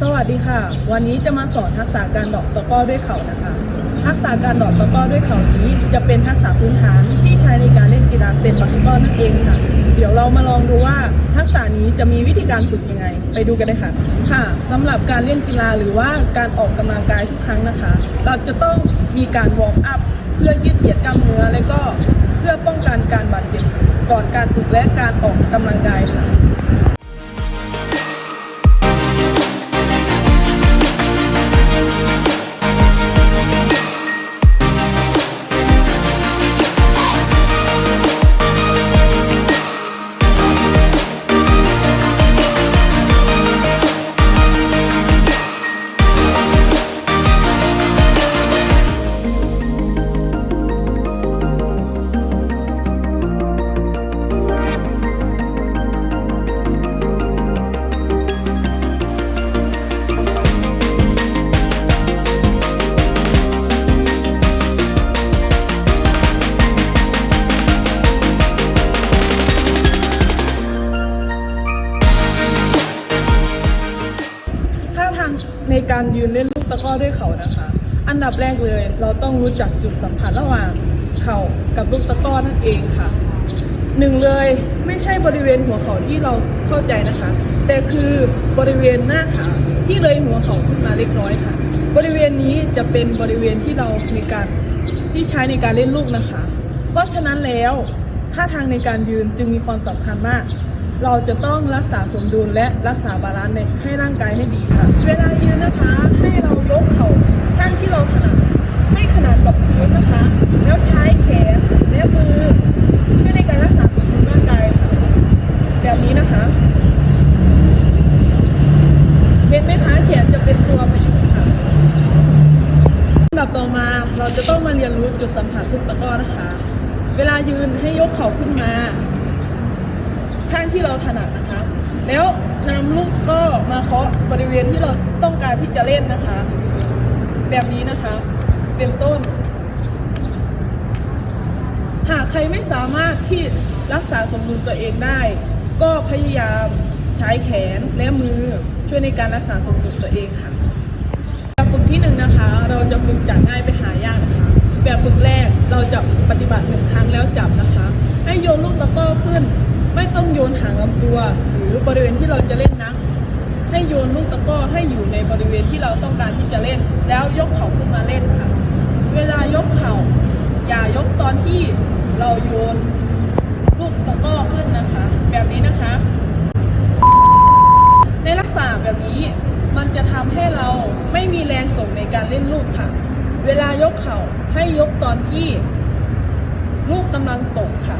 สวัสดีค่ะ วันนี้จะมาสอนทักษะการดอกตะก้อด้วยเข่านะคะ ทักษะการดอกตะก้อด้วยเข่านี้ จะเป็นทักษะพื้นฐานที่ใช้ในการเล่นกีฬาเซนบักก้อนั่นเองค่ะ เดี๋ยวเรามาลองดูว่าทักษะนี้จะมีวิธีการฝึกยังไง ไปดูกันเลยค่ะ ค่ะสำหรับการเล่นกีฬาหรือว่าการออกกำลังกายทุกครั้งนะคะ เราจะต้องมีการวอร์มอัพเพื่อยืดเหยียดกล้ามเนื้อและก็เพื่อป้องกันการบาดเจ็บก่อนการฝึกและการออกกำลังกายค่ะ ในการยืนเล่นลูกตะก้อด้วยเขานะคะ อันดับแรกเลย เราต้องรู้จักจุดสัมผัสระหว่างเข่ากับลูกตะก้อนั่นเองค่ะหนึ่งเลยไม่ใช่บริเวณหัวเข่าที่เราเข้าใจนะคะ แต่คือบริเวณหน้าขาที่เลยหัวเข่าขึ้นมาเล็กน้อยค่ะ บริเวณนี้จะเป็นบริเวณที่เราในการที่ใช้ในการเล่นลูกนะคะ เพราะฉะนั้นแล้วท่าทางในการยืนจึงมีความสำคัญมาก เราจะต้องรักษาสมดุลและรักษาบาลานซ์ให้ร่างกายให้ดีค่ะ เวลายืนนะคะ ให้เรายกเข่าข้างที่เราถนัดให้ขนาดกับพื้นนะคะ แล้วใช้แขนและมือช่วยในการรักษาสมดุลร่างกายค่ะ แบบนี้นะคะเห็นไหมคะแขนจะเป็นตัวพยุงค่ะลำดับต่อมาเราจะต้องมาเรียนรู้จุดสัมผัสลูกตะก้อนะคะ เวลายืนให้ยกเข่าขึ้นมา ข้างที่เราถนัดนะคะ แล้วนำลูกก็มาเคาะบริเวณที่เราต้องการที่จะเล่นนะคะ แบบนี้นะคะ เป็นต้น หากใครไม่สามารถที่รักษาสมดุลตัวเองได้ ก็พยายามใช้แขนและมือช่วยในการรักษาสมดุลตัวเองค่ะแบบฝึกที่หนึ่งนะคะ เราจะฝึกจากง่ายไปหายากนะคะ แบบฝึกแรกเราจะปฏิบัติหนึ่งครั้งแล้วจับนะคะ ให้โยนลูกตะกร้อขึ้น ไม่ต้องโยนห่างลำตัว หรือบริเวณที่เราจะเล่นนะให้โยนลูกตะก้อให้อยู่ในบริเวณที่เราต้องการที่จะเล่น แล้วยกเข่าขึ้นมาเล่นค่ะ เวลายกเข่า อย่ายกตอนที่เราโยนลูกตะก้อขึ้นนะคะ แบบนี้นะคะ ในลักษณะแบบนี้มันจะทำให้เราไม่มีแรงส่งในการเล่นลูกค่ะ เวลายกเข่าให้ยกตอนที่ลูกกำลังตกค่ะ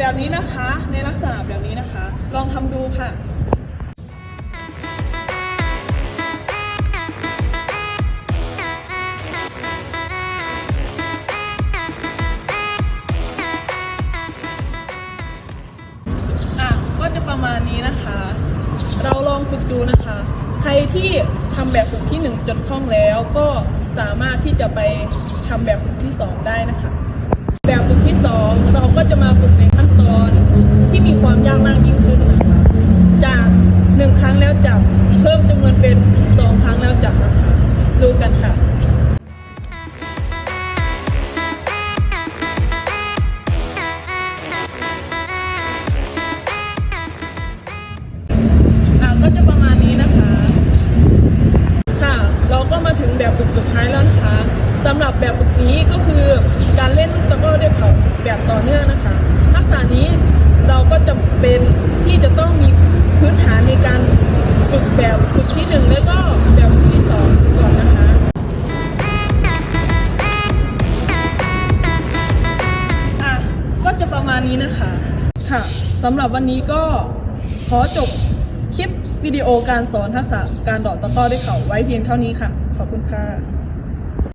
แบบนี้นะคะในลักษณะแบบนี้นะคะ ลองทำดูค่ะอะก็จะประมาณนี้นะคะ เราลองฝึกดูนะคะ ใครที่ทำแบบฝึกที่ 1 จนคล่องแล้วก็สามารถที่จะไปทำแบบฝึกที่ 2 ได้นะคะ แบบฝึกที่ 2 เราก็จะมาฝึกใน สำหรับแบบฝึกนี้ก็คือการเล่นลูกตะก้อด้วยเข่าแบบต่อเนื่องนะคะทักษะนี้เราก็จะเป็นที่จะต้องมีพื้นฐานในการฝึกแบบฝึกที่หนึ่งแล้วก็แบบฝึกที่สองก่อนนะคะอะก็จะประมาณนี้นะคะค่ะสำหรับวันนี้ก็ขอจบคลิปวิดีโอการสอนทักษะการดอกตะกร้อด้วยเข่าไว้เพียงเท่านี้ค่ะ ขอบคุณค่ะ